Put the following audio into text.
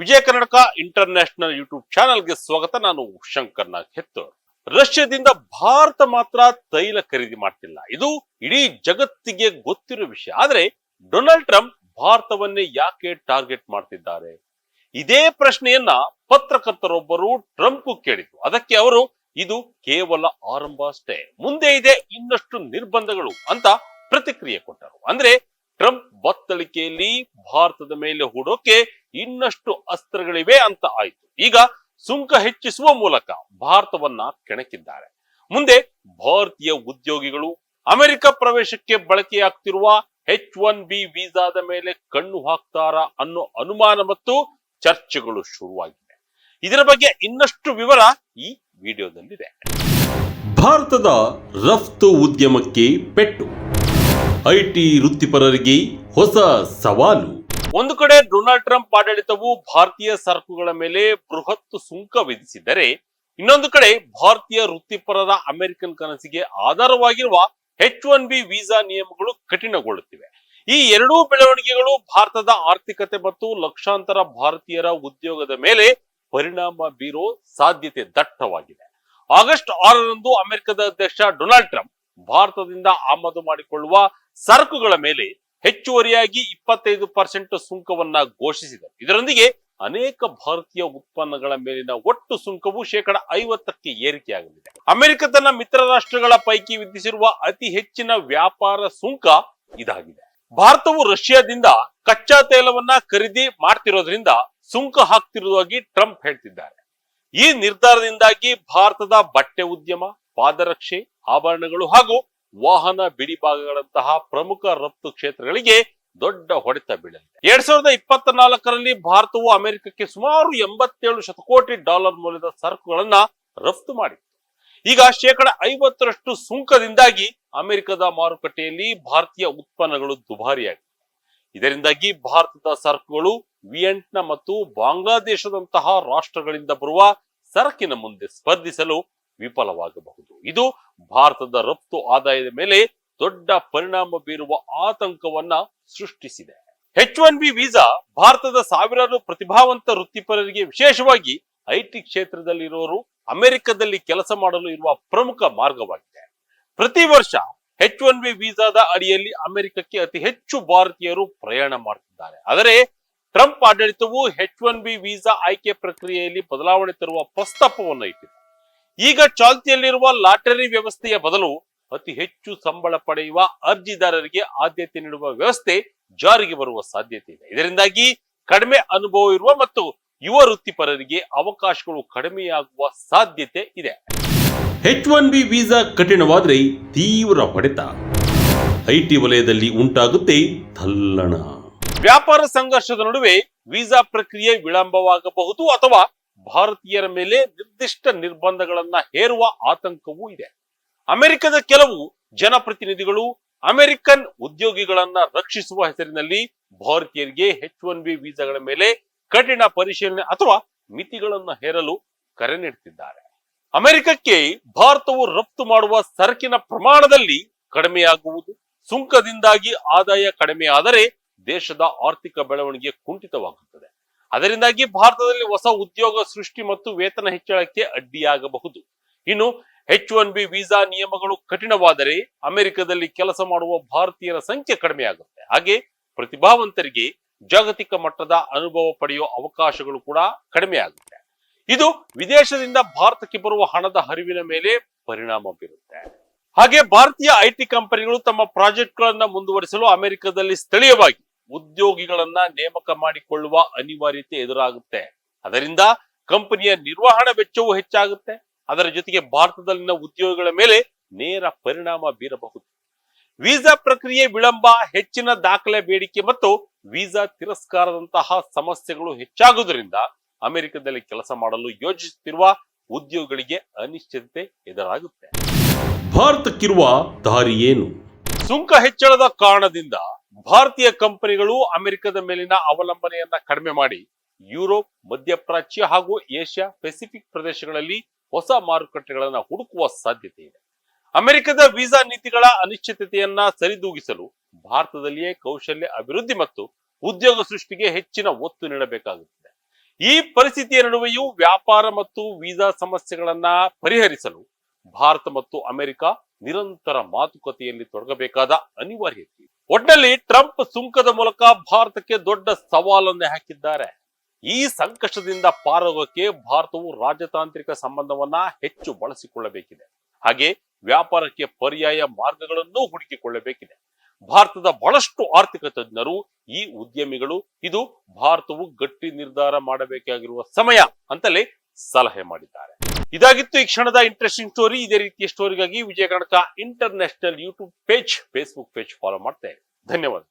ವಿಜಯ Karnataka international YouTube ಚಾನೆಲ್ಗೆ ಸ್ವಾಗತ. ನಾನು ಶಂಕರ್ ನಾಗ್ ಹೆತ್ತೋರ್ ರಷ್ಯಾದಿಂದ ಭಾರತ ಮಾತ್ರ ತೈಲ ಖರೀದಿ ಮಾಡ್ತಿಲ್ಲ. ಇದು ಇಡೀ ಜಗತ್ತಿಗೆ ಗೊತ್ತಿರೋ ವಿಷಯ. ಆದ್ರೆ ಡೊನಾಲ್ಡ್ ಟ್ರಂಪ್ ಭಾರತವನ್ನೇ ಯಾಕೆ ಟಾರ್ಗೆಟ್ ಮಾಡ್ತಿದ್ದಾರೆ? ಇದೇ ಪ್ರಶ್ನೆಯನ್ನ ಪತ್ರಕರ್ತರೊಬ್ಬರು ಟ್ರಂಪ್ ಕೇಳಿದ್ರು. ಅದಕ್ಕೆ ಅವರು, ಇದು ಕೇವಲ ಆರಂಭ ಅಷ್ಟೇ. ಮುಂದೆ ಇದೆ ಇನ್ನಷ್ಟು ನಿರ್ಬಂಧಗಳು ಅಂತ ಪ್ರತಿಕ್ರಿಯೆ ಕೊಟ್ಟರು. ಅಂದ್ರೆ ಟ್ರಂಪ್ ಬತ್ತಳಿಕೆಯಲ್ಲಿ ಭಾರತದ ಮೇಲೆ ಹೂಡೋಕೆ ಇನ್ನಷ್ಟು ಅಸ್ತ್ರಗಳಿವೆ ಅಂತ ಆಯ್ತು. ಈಗ ಸುಂಕ ಹೆಚ್ಚಿಸುವ ಮೂಲಕ ಭಾರತವನ್ನ ಕೆಣಕಿದ್ದಾರೆ. ಮುಂದೆ ಭಾರತೀಯ ಉದ್ಯೋಗಿಗಳು ಅಮೆರಿಕ ಪ್ರವೇಶಕ್ಕೆ ಬಳಕೆಯಾಗ್ತಿರುವ ಹೆಚ್ ಒನ್ ಬಿ ವೀಸಾದ ಮೇಲೆ ಕಣ್ಣು ಹಾಕ್ತಾರಾ ಅನ್ನೋ ಅನುಮಾನ ಮತ್ತು ಚರ್ಚೆಗಳು ಶುರುವಾಗಿವೆ ಇದರ ಬಗ್ಗೆ ಇನ್ನಷ್ಟು ವಿವರ ಈ ವಿಡಿಯೋದಲ್ಲಿದೆ. ಭಾರತದ ರಫ್ತು ಉದ್ಯಮಕ್ಕೆ ಪೆಟ್ಟು. ಐಟಿ ವೃತ್ತಿಪರರಿಗೆ ಹೊಸ ಸವಾಲು. ಒಂದು ಕಡೆ ಡೊನಾಲ್ಡ್ ಟ್ರಂಪ್ ಆಡಳಿತವು ಭಾರತೀಯ ಸರಕುಗಳ ಮೇಲೆ ಬೃಹತ್ ಸುಂಕ ವಿಧಿಸಿದರೆ, ಇನ್ನೊಂದು ಕಡೆ ಭಾರತೀಯ ವೃತ್ತಿಪರರ ಅಮೆರಿಕನ್ ಕನಸಿಗೆ ಆಧಾರವಾಗಿರುವ ಹೆಚ್ ಒನ್ ಬಿ ವೀಸಾ ನಿಯಮಗಳು ಕಠಿಣಗೊಳ್ಳುತ್ತಿವೆ. ಈ ಎರಡೂ ಬೆಳವಣಿಗೆಗಳು ಭಾರತದ ಆರ್ಥಿಕತೆ ಮತ್ತು ಲಕ್ಷಾಂತರ ಭಾರತೀಯರ ಉದ್ಯೋಗದ ಮೇಲೆ ಪರಿಣಾಮ ಬೀರೋ ಸಾಧ್ಯತೆ ದಟ್ಟವಾಗಿದೆ. ಆಗಸ್ಟ್ ಆರರಂದು ಅಮೆರಿಕದ ಅಧ್ಯಕ್ಷ ಡೊನಾಲ್ಡ್ ಟ್ರಂಪ್ ಭಾರತದಿಂದ ಆಮದು ಮಾಡಿಕೊಳ್ಳುವ ಸರಕುಗಳ ಮೇಲೆ ಹೆಚ್ಚುವರಿಯಾಗಿ ಇಪ್ಪತ್ತೈದು ಪರ್ಸೆಂಟ್ ಸುಂಕವನ್ನ ಘೋಷಿಸಿದೆ ಇದರೊಂದಿಗೆ ಅನೇಕ ಭಾರತೀಯ ಉತ್ಪನ್ನಗಳ ಮೇಲಿನ ಒಟ್ಟು ಸುಂಕವು ಶೇಕಡ ಐವತ್ತಕ್ಕೆ ಏರಿಕೆಯಾಗಲಿದೆ. ಅಮೆರಿಕ ತನ್ನ ಮಿತ್ರ ರಾಷ್ಟ್ರಗಳ ಪೈಕಿ ವಿಧಿಸಿರುವ ಅತಿ ಹೆಚ್ಚಿನ ವ್ಯಾಪಾರ ಸುಂಕ ಇದಾಗಿದೆ. ಭಾರತವು ರಷ್ಯಾದಿಂದ ಕಚ್ಚಾ ತೈಲವನ್ನ ಖರೀದಿ ಮಾಡ್ತಿರೋದ್ರಿಂದ ಸುಂಕ ಹಾಕ್ತಿರುವುದಾಗಿ ಟ್ರಂಪ್ ಹೇಳ್ತಿದ್ದಾರೆ. ಈ ನಿರ್ಧಾರದಿಂದಾಗಿ ಭಾರತದ ಬಟ್ಟೆ ಉದ್ಯಮ, ಪಾದರಕ್ಷೆ ಆಭರಣಗಳು ಹಾಗೂ ವಾಹನ ಬಿಡಿಭಾಗಗಳಂತಹ ಪ್ರಮುಖ ರಫ್ತು ಕ್ಷೇತ್ರಗಳಿಗೆ ದೊಡ್ಡ ಹೊಡೆತ ಬೀಳಲಿದೆ. ಎರಡ್ ಸಾವಿರದ ಇಪ್ಪತ್ತ ನಾಲ್ಕರಲ್ಲಿ ಭಾರತವು ಅಮೆರಿಕಕ್ಕೆ ಸುಮಾರು ಎಂಬತ್ತೇಳು ಶತಕೋಟಿ ಡಾಲರ್ ಮೌಲ್ಯದ ಸರಕುಗಳನ್ನ ರಫ್ತು ಮಾಡಿತ್ತು. ಈಗ ಶೇಕಡ ಐವತ್ತರಷ್ಟು ಸುಂಕದಿಂದಾಗಿ ಅಮೆರಿಕದ ಮಾರುಕಟ್ಟೆಯಲ್ಲಿ ಭಾರತೀಯ ಉತ್ಪನ್ನಗಳು ದುಬಾರಿಯಾಗಿವೆ ಇದರಿಂದಾಗಿ ಭಾರತದ ಸರಕುಗಳು ವಿಯೆಟ್ನ ಮತ್ತು ಬಾಂಗ್ಲಾದೇಶದಂತಹ ರಾಷ್ಟ್ರಗಳಿಂದ ಬರುವ ಸರಕಿನ ಮುಂದೆ ಸ್ಪರ್ಧಿಸಲು ವಿಫಲವಾಗಬಹುದು. ಇದು ಭಾರತದ ರಫ್ತು ಆದಾಯದ ಮೇಲೆ ದೊಡ್ಡ ಪರಿಣಾಮ ಬೀರುವ ಆತಂಕವನ್ನ ಸೃಷ್ಟಿಸಿದೆ. ಎಚ್ ಒನ್ ಬಿ ವೀಸಾ ಭಾರತದ ಸಾವಿರಾರು ಪ್ರತಿಭಾವಂತ ವೃತ್ತಿಪರರಿಗೆ ವಿಶೇಷವಾಗಿ ಐಟಿ ಕ್ಷೇತ್ರದಲ್ಲಿರುವವರು ಅಮೆರಿಕದಲ್ಲಿ ಕೆಲಸ ಮಾಡಲು ಇರುವ ಪ್ರಮುಖ ಮಾರ್ಗವಾಗಿದೆ. ಪ್ರತಿ ವರ್ಷ ಹೆಚ್ ಒನ್ ಬಿ ವೀಸಾದ ಅಡಿಯಲ್ಲಿ ಅಮೆರಿಕಕ್ಕೆ ಅತಿ ಹೆಚ್ಚು ಭಾರತೀಯರು ಪ್ರಯಾಣ ಮಾಡುತ್ತಿದ್ದಾರೆ ಆದರೆ ಟ್ರಂಪ್ ಆಡಳಿತವು ಹೆಚ್ ಒನ್ ಬಿ ವೀಸಾ ಆಯ್ಕೆ ಪ್ರಕ್ರಿಯೆಯಲ್ಲಿ ಬದಲಾವಣೆ ತರುವ ಪ್ರಸ್ತಾಪವನ್ನು ಇಟ್ಟಿದೆ. ಈಗ ಚಾಲ್ತಿಯಲ್ಲಿರುವ ಲಾಟರಿ ವ್ಯವಸ್ಥೆಯ ಬದಲು ಅತಿ ಹೆಚ್ಚು ಸಂಬಳ ಪಡೆಯುವ ಅರ್ಜಿದಾರರಿಗೆ ಆದ್ಯತೆ ನೀಡುವ ವ್ಯವಸ್ಥೆ ಜಾರಿಗೆ ಬರುವ ಸಾಧ್ಯತೆ ಇದೆ. ಇದರಿಂದಾಗಿ ಕಡಿಮೆ ಅನುಭವ ಇರುವ ಮತ್ತು ಯುವ ವೃತ್ತಿಪರರಿಗೆ ಅವಕಾಶಗಳು ಕಡಿಮೆಯಾಗುವ ಸಾಧ್ಯತೆ ಇದೆ. ಎಚ್ ಒನ್ ಬಿ ವೀಸಾ ಕಠಿಣವಾದರೆ ತೀವ್ರ ಹೊಡೆತ. ಐಟಿ ವಲಯದಲ್ಲಿ ಉಂಟಾಗುತ್ತೆ ತಲ್ಲಣ ವ್ಯಾಪಾರ ಸಂಘರ್ಷದ ನಡುವೆ ವೀಸಾ ಪ್ರಕ್ರಿಯೆ ವಿಳಂಬವಾಗಬಹುದು ಅಥವಾ ಭಾರತೀಯರ ಮೇಲೆ ನಿರ್ದಿಷ್ಟ ನಿರ್ಬಂಧಗಳನ್ನ ಹೇರುವ ಆತಂಕವೂ ಇದೆ. ಅಮೆರಿಕದ ಕೆಲವು ಜನಪ್ರತಿನಿಧಿಗಳು ಅಮೆರಿಕನ್ ಉದ್ಯೋಗಿಗಳನ್ನ ರಕ್ಷಿಸುವ ಹೆಸರಿನಲ್ಲಿ ಭಾರತೀಯರಿಗೆ ಹೆಚ್ ಒನ್ ಬಿ ವೀಸಾಗಳ ಮೇಲೆ ಕಠಿಣ ಪರಿಶೀಲನೆ ಅಥವಾ ಮಿತಿಗಳನ್ನ ಹೇರಲು ಕರೆ ನೀಡುತ್ತಿದ್ದಾರೆ ಅಮೆರಿಕಕ್ಕೆ ಭಾರತವು ರಫ್ತು ಮಾಡುವ ಸರಕಿನ ಪ್ರಮಾಣದಲ್ಲಿ ಕಡಿಮೆಯಾಗುವುದು, ಸುಂಕದಿಂದಾಗಿ ಆದಾಯ ಕಡಿಮೆಯಾದರೆ ದೇಶದ ಆರ್ಥಿಕ ಬೆಳವಣಿಗೆ ಕುಂಠಿತವಾಗುತ್ತದೆ. ಅದರಿಂದಾಗಿ ಭಾರತದಲ್ಲಿ ಹೊಸ ಉದ್ಯೋಗ ಸೃಷ್ಟಿ ಮತ್ತು ವೇತನ ಹೆಚ್ಚಳಕ್ಕೆ ಅಡ್ಡಿಯಾಗಬಹುದು. ಇನ್ನು ಎಚ್ ಒನ್ ಬಿ ವೀಸಾ ನಿಯಮಗಳು ಕಠಿಣವಾದರೆ ಅಮೆರಿಕದಲ್ಲಿ ಕೆಲಸ ಮಾಡುವ ಭಾರತೀಯರ ಸಂಖ್ಯೆ ಕಡಿಮೆಯಾಗುತ್ತೆ. ಹಾಗೆ ಪ್ರತಿಭಾವಂತರಿಗೆ ಜಾಗತಿಕ ಮಟ್ಟದ ಅನುಭವ ಪಡೆಯುವ ಅವಕಾಶಗಳು ಕೂಡ ಕಡಿಮೆಯಾಗುತ್ತೆ. ಇದು ವಿದೇಶದಿಂದ ಭಾರತಕ್ಕೆ ಬರುವ ಹಣದ ಹರಿವಿನ ಮೇಲೆ ಪರಿಣಾಮ ಬೀರುತ್ತೆ. ಹಾಗೆ ಭಾರತೀಯ ಐಟಿ ಕಂಪನಿಗಳು ತಮ್ಮ ಪ್ರಾಜೆಕ್ಟ್ಗಳನ್ನ ಮುಂದುವರಿಸಲು ಅಮೆರಿಕದಲ್ಲಿ ಸ್ಥಳೀಯವಾಗಿ ಉದ್ಯೋಗಿಗಳನ್ನ ನೇಮಕ ಮಾಡಿಕೊಳ್ಳುವ ಅನಿವಾರ್ಯತೆ ಎದುರಾಗುತ್ತೆ. ಅದರಿಂದ ಕಂಪನಿಯ ನಿರ್ವಹಣಾ ವೆಚ್ಚವೂ ಹೆಚ್ಚಾಗುತ್ತೆ. ಅದರ ಜೊತೆಗೆ ಭಾರತದಲ್ಲಿನ ಉದ್ಯೋಗಿಗಳ ಮೇಲೆ ನೇರ ಪರಿಣಾಮ ಬೀರಬಹುದು. ವೀಸಾ ಪ್ರಕ್ರಿಯೆ ವಿಳಂಬ ಹೆಚ್ಚಿನ ದಾಖಲೆ ಬೇಡಿಕೆ ಮತ್ತು ವೀಸಾ ತಿರಸ್ಕಾರದಂತಹ ಸಮಸ್ಯೆಗಳು ಹೆಚ್ಚಾಗುವುದರಿಂದ ಅಮೆರಿಕದಲ್ಲಿ ಕೆಲಸ ಮಾಡಲು ಯೋಜಿಸುತ್ತಿರುವ ಉದ್ಯೋಗಿಗಳಿಗೆ ಅನಿಶ್ಚಿತತೆ ಎದುರಾಗುತ್ತೆ. ಭಾರತಕ್ಕಿರುವ ದಾರಿ ಏನು? ಸುಂಕ ಹೆಚ್ಚಳದ ಕಾರಣದಿಂದ ಭಾರತೀಯ ಕಂಪನಿಗಳು ಅಮೆರಿಕದ ಮೇಲಿನ ಅವಲಂಬನೆಯನ್ನ ಕಡಿಮೆ ಮಾಡಿ ಯುರೋಪ್, ಮಧ್ಯಪ್ರಾಚ್ಯ ಹಾಗೂ ಏಷ್ಯಾ ಪೆಸಿಫಿಕ್ ಪ್ರದೇಶಗಳಲ್ಲಿ ಹೊಸ ಮಾರುಕಟ್ಟೆಗಳನ್ನು ಹುಡುಕುವ ಸಾಧ್ಯತೆ ಇದೆ ಅಮೆರಿಕದ ವೀಸಾ ನೀತಿಗಳ ಅನಿಶ್ಚಿತತೆಯನ್ನ ಸರಿದೂಗಿಸಲು ಭಾರತದಲ್ಲಿಯೇ ಕೌಶಲ್ಯ ಅಭಿವೃದ್ಧಿ ಮತ್ತು ಉದ್ಯೋಗ ಸೃಷ್ಟಿಗೆ ಹೆಚ್ಚಿನ ಒತ್ತು ನೀಡಬೇಕಾಗುತ್ತದೆ ಈ ಪರಿಸ್ಥಿತಿಯ ನಡುವೆಯೂ ವ್ಯಾಪಾರ ಮತ್ತು ವೀಸಾ ಸಮಸ್ಯೆಗಳನ್ನ ಪರಿಹರಿಸಲು ಭಾರತ ಮತ್ತು ಅಮೆರಿಕ ನಿರಂತರ ಮಾತುಕತೆಯಲ್ಲಿ ತೊಡಗಬೇಕಾದ ಅನಿವಾರ್ಯತೆ. ಒಟ್ನಲ್ಲಿ ಟ್ರಂಪ್ ಸುಂಕದ ಮೂಲಕ ಭಾರತಕ್ಕೆ ದೊಡ್ಡ ಸವಾಲನ್ನೇ ಹಾಕಿದ್ದಾರೆ. ಈ ಸಂಕಷ್ಟದಿಂದ ಪಾರಾಗೋಕೆ ಭಾರತವು ರಾಜತಾಂತ್ರಿಕ ಸಂಬಂಧವನ್ನ ಹೆಚ್ಚು ಬಳಸಿಕೊಳ್ಳಬೇಕಿದೆ. ಹಾಗೆ ವ್ಯಾಪಾರಕ್ಕೆ ಪರ್ಯಾಯ ಮಾರ್ಗಗಳನ್ನು ಹುಡುಕಿಕೊಳ್ಳಬೇಕಿದೆ. ಭಾರತದ ಬಹಳಷ್ಟು ಆರ್ಥಿಕ ತಜ್ಞರು, ಈ ಉದ್ಯಮಿಗಳು, ಇದು ಭಾರತವು ಗಟ್ಟಿ ನಿರ್ಧಾರ ಮಾಡಬೇಕಾಗಿರುವ ಸಮಯ ಅಂತಲೇ ಸಲಹೆ ಮಾಡಿದ್ದಾರೆ. ಇದಾಗಿತ್ತು ಈ ಕ್ಷಣದ ಇಂಟ್ರೆಸ್ಟಿಂಗ್ ಸ್ಟೋರಿ ಇದೇ ರೀತಿಯ ಸ್ಟೋರಿಗಾಗಿ Vijaya Karnataka international YouTube page Facebook page follow ಮಾಡ್ತೇವೆ ಧನ್ಯವಾದ.